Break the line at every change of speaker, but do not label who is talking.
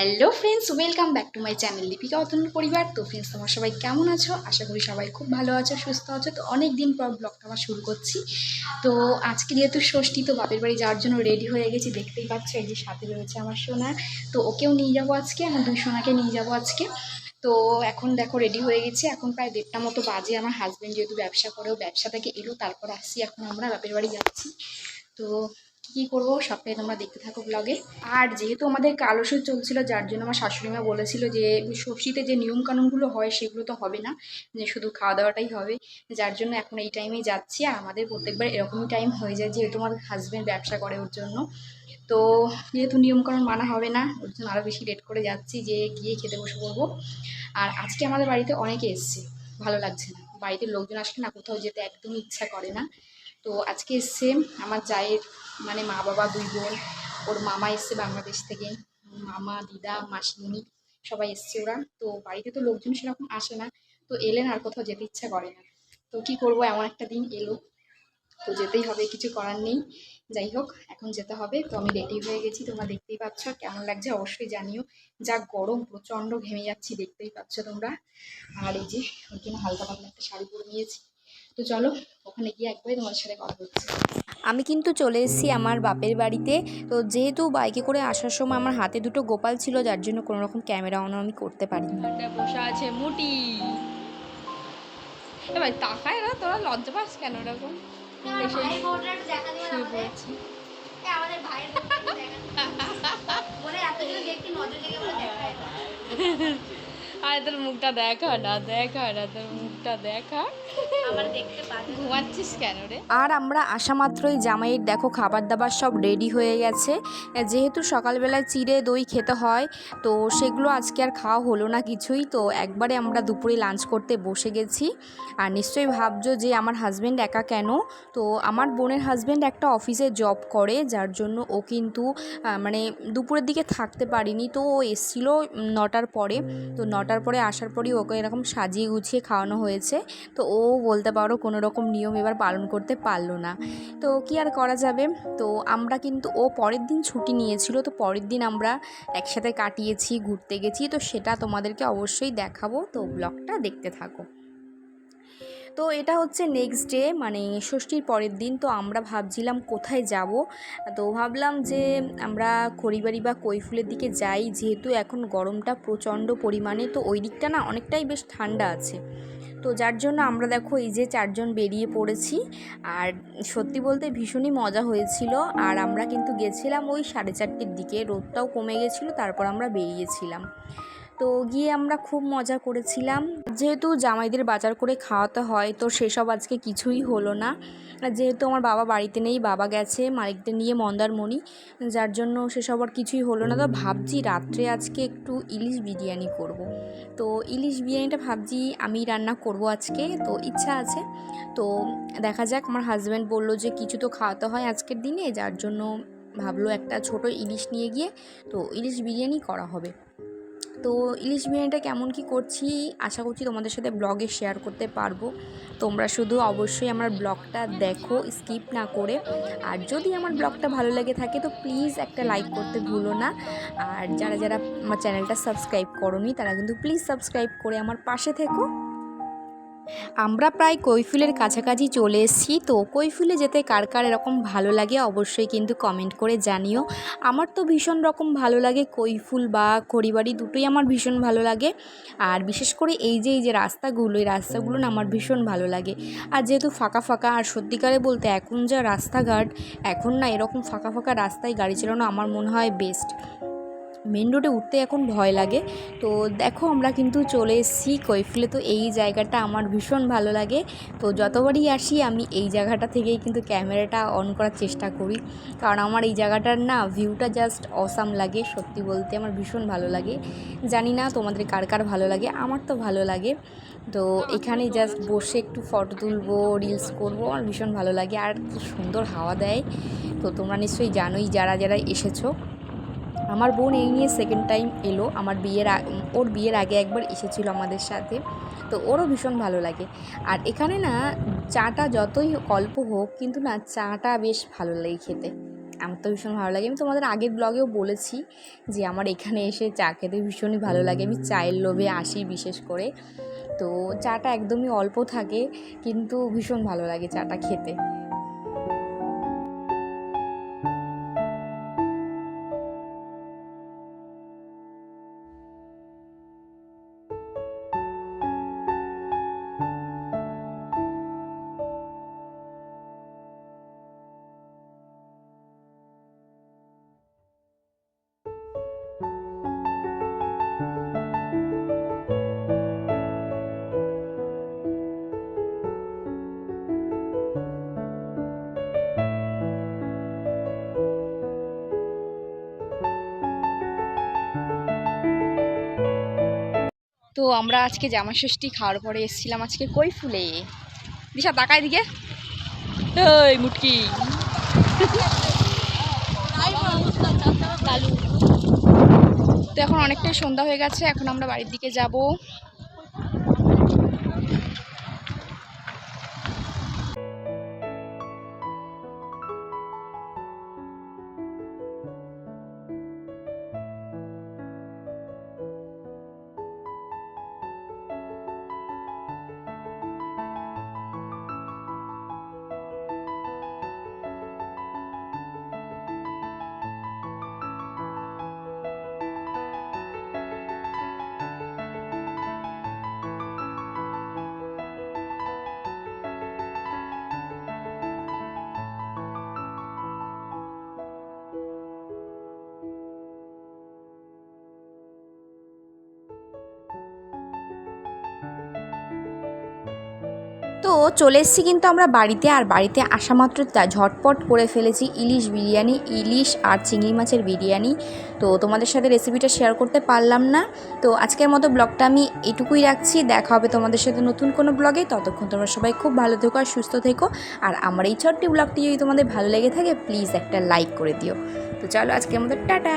Hello friends, welcome back to my channel Deepika Atan পরিবার। তো friends, তোমার সবাই কেমন আছো? আশা করি সবাই খুব ভালো আছো, সুস্থ আছো। তো অনেক দিন পর ব্লগটা আমার শুরু করছি। তো আজকে যেহেতু ষষ্ঠী, তো বাপের বাড়ি যাওয়ার জন্য রেডি হয়ে গেছি। দেখতেই পাচ্ছ, এই যে সাথে রয়েছে আমার সোনা। তো ওকেও নিয়ে যাব আজকে, আমার দুই সোনাকে নিয়ে যাব আজকে। তো এখন দেখো রেডি হয়ে গেছি। এখন প্রায় দেড়টা মতো বাজে। আমার হাজব্যান্ড যেহেতু ব্যবসা করেও ব্যবসা থেকে এলো, তারপর আসছি। এখন আমরা বাপের বাড়ি যাচ্ছি। তো কী করব সবটাই তোমরা দেখতে থাকো ব্লগে আর যেহেতু আমাদের কালসুর চলছিল, যার জন্য আমার শাশুড়িমা বলেছিল যে সবজিতে যে নিয়মকানুনগুলো হয় সেগুলো তো হবে না, যে শুধু খাওয়া দাওয়াটাই হবে। যার জন্য এখন এই টাইমেই যাচ্ছি, আর আমাদের প্রত্যেকবার এরকমই টাইম হয়ে যায়, যেহেতু আমার হাজব্যান্ড ব্যবসা করে ওর জন্য। তো যেহেতু নিয়মকানুন মানা হবে না, ওর জন্য আরও বেশি লেট করে যাচ্ছি, যে গিয়ে খেতে বসে পড়ব। আর আজকে আমাদের বাড়িতে অনেকে এসছে, ভালো লাগছে না। বাড়িতে লোকজন আসলে না কোথাও যেতে একদম ইচ্ছা করে না। তো আজকে এসছে আমার জায়ের মানে মা বাবা দুই বোন, ওর মামা এসছে বাংলাদেশ থেকে, মামা, দিদা মাসিমণি সবাই এসছে ওরা। তো বাড়িতে তো লোকজন সেরকম আসে না, তো এলেন আর কোথাও যেতে ইচ্ছা করে না। তো কি করব, এমন একটা দিন এলো। তো যেতেই হবে, কিছু করার নেই। যাই হোক, এখন যেতে হবে। তো আমি রেডি হয়ে গেছি, তোমরা দেখতেই পাচ্ছ। কেমন লাগছে অবশ্যই জানিও। যা গরম, প্রচণ্ড ঘেমে যাচ্ছি, দেখতেই পাচ্ছ তোমরা। আর এই যে ওই জন্য হালকা পাতলা একটা শাড়ি পরে নিয়েছি। তো চলো ওখানে গিয়ে একবারে তোমাদের সাথে কথা হচ্ছে।
আমি কিন্তু চলে এসেছি আমার বাপের বাড়িতে। তো যেহেতু বাইকে করে আসার সময় আমার হাতে দুটো গোপাল ছিল যার জন্য কোনো রকম ক্যামেরা অন আমি করতে পারিনি।
বসে আছে মুটি। এবার তাকায় না তোরা লজ্জা পাস কেন পড়েছি।
আমাদের ভাইয়ের দেখতে নজর লেগে দেখায়।
আরে তোর মুখটা দেখা না দেখা না তোর মুখটা দেখা
আমার দেখতে পারে
ঘুমাচ্ছিস কেন রে?
আর আমরা আসা মাত্রই জামাইয়ের দেখো খাবার দাবার সব রেডি হয়ে গেছে। যেহেতু সকালবেলায় চিড়ে দই খেতে হয় তো সেগুলো আজকে আর খাওয়া হলো না কিছুই। তো একবারে আমরা দুপুরে লাঞ্চ করতে বসে গেছি। আর নিশ্চয়ই ভাবছ যে আমার হাজব্যান্ড একা কেন? তো আমার বোনের হাজব্যান্ড একটা অফিসে জব করে যার জন্য ও কিন্তু মানে দুপুরের দিকে থাকতে পারিনি। তো ও এসেছিল নটার পরে। তো নটার পরে আসার পরই ওকে এরকম সাজিয়ে গুছিয়ে খাওয়ানো হয়েছে। তো ও বলতে পারো কোনো রকম নিয়ম এবার পালন করতে পারল না। তো কি আর করা যাবে? তো আমরা কিন্তু, ও পরের দিন ছুটি নিয়েছিল, তো পরের দিন আমরা একসাথে কাটিয়েছি, ঘুরতে গেছি। তো সেটা তোমাদেরকে অবশ্যই দেখাবো। তো ব্লগটা দেখতে থাকো। তো এটা হচ্ছে নেক্সট ডে মানে ষষ্ঠীর পরের দিন, তো আমরা ভাবছিলাম কোথায় যাব? তো ভাবলাম যে আমরা খড়িবাড়ি বা কৈফুলের দিকে যাই, যেহেতু এখন গরমটা প্রচণ্ড পরিমাণে, তো ওই দিকটা না অনেকটাই বেশ ঠান্ডা আছে। তো যার জন্য আমরা দেখো এই যে চারজন বেরিয়ে পড়েছি, আর সত্যি বলতে ভীষণই মজা হয়েছিল, আর আমরা কিন্তু গেছিলাম ওই সাড়ে চারটের দিকে, রোদটাও কমে গেছিল, তারপর আমরা বেরিয়েছিলাম। তো গিয়ে আমরা খুব মজা করেছিলাম। যেহেতু জামাইদের বাজার করে খাওয়াতে হয়, তো সেসব আজকে কিছুই হলো না। যেহেতু আমার বাবা বাড়িতে নেই, বাবা গেছে, মালিকদের নিয়ে মন্দারমণি, যার জন্য সেসব আর কিছুই হলো না। তো ভাবছি রাত্রে আজকে একটু ইলিশ বিরিয়ানি করব। তো ইলিশ বিরিয়ানিটা ভাবছি আমি রান্না করব আজকে, তো ইচ্ছা আছে। তো দেখা যাক, আমার হাজব্যান্ড বলল যে কিছু তো খাওয়াতে হয় আজকের দিনে, যার জন্য ভাবলো একটা ছোট ইলিশ নিয়ে গিয়ে, তো ইলিশ বিরিয়ানি করা হবে। তো ইলিশ বিরিয়ানিটা কেমন কি করছি, আশা করছি তোমাদের সাথে ব্লগে শেয়ার করতে পারব। তোমরা শুধু অবশ্যই আমার ব্লগটা দেখো স্কিপ না করে। আর যদি আমার ব্লগটা ভালো লেগে থাকে, তো প্লিজ একটা লাইক করতে ভুলো না। আর যারা যারা আমার চ্যানেলটা সাবস্ক্রাইব করনি, তারা কিন্তু প্লিজ সাবস্ক্রাইব করে আমার পাশে থেকো। আমরা প্রায় কৈফুলের কাছাকাছি চলে এসেছি, তো কৈফুলে যেতে কার কার এরকম ভালো লাগে অবশ্যই কিন্তু কমেন্ট করে জানিও। আমার তো ভীষণ রকম ভালো লাগে কৈফুল বা খড়িবাড়ি দুটোই আমার ভীষণ ভালো লাগে। আর বিশেষ করে এই যে এই যে রাস্তাগুলো, এই রাস্তাগুলো না আমার ভীষণ ভালো লাগে। আর যেহেতু ফাঁকা ফাঁকা, আর সত্যিকারে বলতে এখন যা রাস্তাঘাট, এখন না এরকম ফাঁকা ফাঁকা রাস্তায় গাড়ি চালানো আমার মনে হয় বেস্ট মেন রোডে উঠতে এখন ভয় লাগে। তো দেখো আমরা কিন্তু চলে এসেছি কৈফুলে। তো এই জায়গাটা আমার ভীষণ ভালো লাগে। তো যতবারই আসি আমি এই জায়গাটা থেকেই কিন্তু ক্যামেরাটা অন করার চেষ্টা করি। কারণ আমার এই জায়গাটার না ভিউটা জাস্ট অসাম লাগে, সত্যি বলতে আমার ভীষণ ভালো লাগে। জানি না তোমাদের কার কার ভালো লাগে, আমার তো ভালো লাগে। তো এখানে জাস্ট বসে একটু ফটো তুলবো রিলস করব, আমার ভীষণ ভালো লাগে। আর সুন্দর হাওয়া দেয়। তো তোমরা নিশ্চয়ই জানোই যারা যারা এসেছ। আমার বোন এই নিয়ে সেকেন্ড টাইম এলো। আমার বিয়ের ওর বিয়ের আগে একবার এসেছিল আমাদের সাথে। তো ওরও ভীষণ ভালো লাগে। আর এখানে না, চাটা যতই অল্প হোক, কিন্তু না চাটা বেশ ভালো লাগে খেতে। আমার তো ভীষণ ভালো লাগে। আমি তোমাদের আগের ব্লগেও বলেছি যে আমার এখানে এসে চা খেতে ভীষণই ভালো লাগে। আমি চায়ের লোভে আসি বিশেষ করে। তো চাটা একদমই অল্প থাকে, কিন্তু ভীষণ ভালো লাগে চাটা খেতে।
তো আমরা আজকে জামা ষষ্ঠী খাওয়ার পরে এসেছিলাম আজকে কই ফুলে দিশা তাকায় দিকে এই, মুটকি। তো এখন অনেকটাই সন্ধ্যা হয়ে গেছে, এখন আমরা বাড়ির দিকে যাব।
তো চলে এসেছি কিন্তু আমরা বাড়িতে, আর বাড়িতে আসা মাত্র ঝটপট করে ফেলেছি। ইলিশ বিরিয়ানি, ইলিশ আর চিংড়ি মাছের বিরিয়ানি। তো তোমাদের সাথে রেসিপিটা শেয়ার করতে পারলাম না। তো আজকের মতো ব্লগটা আমি এটুকুই রাখছি। দেখা হবে তোমাদের সাথে নতুন কোনো ব্লগে ততক্ষণ তোমরা সবাই খুব ভালো থেকো আর সুস্থ থেকো। আর আমার এই ছোট্ট ব্লগটি যদি তোমাদের ভালো লেগে থাকে প্লিজ একটা লাইক করে দিও। তো চলো আজকের মতো টাটা!